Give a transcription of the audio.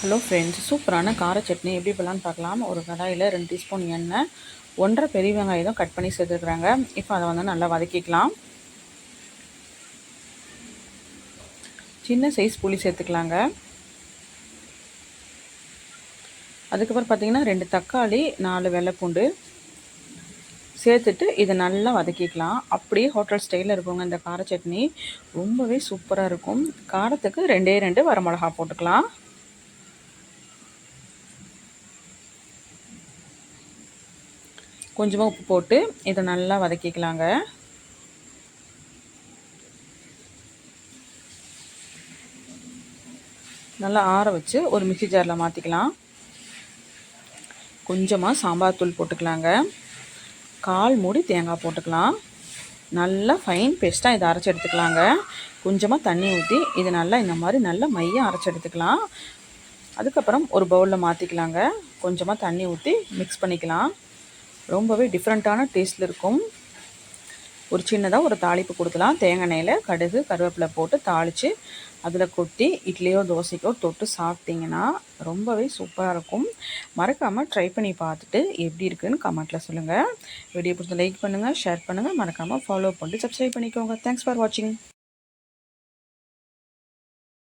Hello friends சூப்பரான கார சட்னி எப்படி பண்ணலான்னு பார்க்கலாம். ஒரு கடாயில் ரெண்டு டீஸ்பூன் எண்ணெய் ஒன்றரை பெரிய வெங்காயம் தான் கட் பண்ணி சேர்த்துக்கிறாங்க இப்போ அதை வந்து நல்லா வதக்கிக்கலாம். சின்ன சைஸ் புளி சேர்த்துக்கலாங்க. அதுக்கப்புறம் பார்த்திங்கன்னா ரெண்டு தக்காளி நாலு வெள்ளைப்பூண்டு சேர்த்துட்டு இதை நல்லா வதக்கிக்கலாம். அப்படியே ஹோட்டல் ஸ்டைலில் இருக்குங்க இந்த கார சட்னி. ரொம்பவே சூப்பராக இருக்கும். காரத்துக்கு ரெண்டே ரெண்டு வரமிளகா போட்டுக்கலாம். கொஞ்சமாக உப்பு போட்டு இதை நல்லா வதக்கிக்கலாங்க. நல்லா ஆற வச்சு ஒரு மிக்சி ஜாரில் மாற்றிக்கலாம் கொஞ்சமாக சாம்பார் தூள் போட்டுக்கலாங்க. கால் மூடி தேங்காய் போட்டுக்கலாம். நல்லா ஃபைன் பேஸ்ட்டாக இதை அரைச்சி எடுத்துக்கலாங்க. கொஞ்சமாக தண்ணி ஊற்றி இது நல்லா இந்த மாதிரி நல்லா மையம் அரைச்சி எடுத்துக்கலாம். அதுக்கப்புறம் ஒரு பவுலில் மாற்றிக்கலாங்க கொஞ்சமாக தண்ணி ஊற்றி மிக்ஸ் பண்ணிக்கலாம். ரொம்பவே டிஃப்ரெண்ட்டான டேஸ்ட்டில் இருக்கும். ஒரு சின்னதாக ஒரு தாளிப்பு கொடுக்கலாம். தேங்காய் எண்ணெயில் கடுகு கருவேப்பிலை போட்டு தாளித்து அதில் கொட்டி இட்லியோ தோசைக்கோ தொட்டு சாப்பிட்டிங்கன்னா ரொம்பவே சூப்பராக இருக்கும். மறக்காமல் ட்ரை பண்ணி பார்த்துட்டு எப்படி இருக்குதுன்னு கமெண்ட்டில் சொல்லுங்கள் வீடியோ பிடிச்ச லைக் பண்ணுங்கள் ஷேர் பண்ணுங்கள் மறக்காமல் ஃபாலோ பண்ணிட்டு சப்ஸ்கிரைப் பண்ணிக்கோங்க. தேங்க்ஸ் ஃபார் வாட்சிங்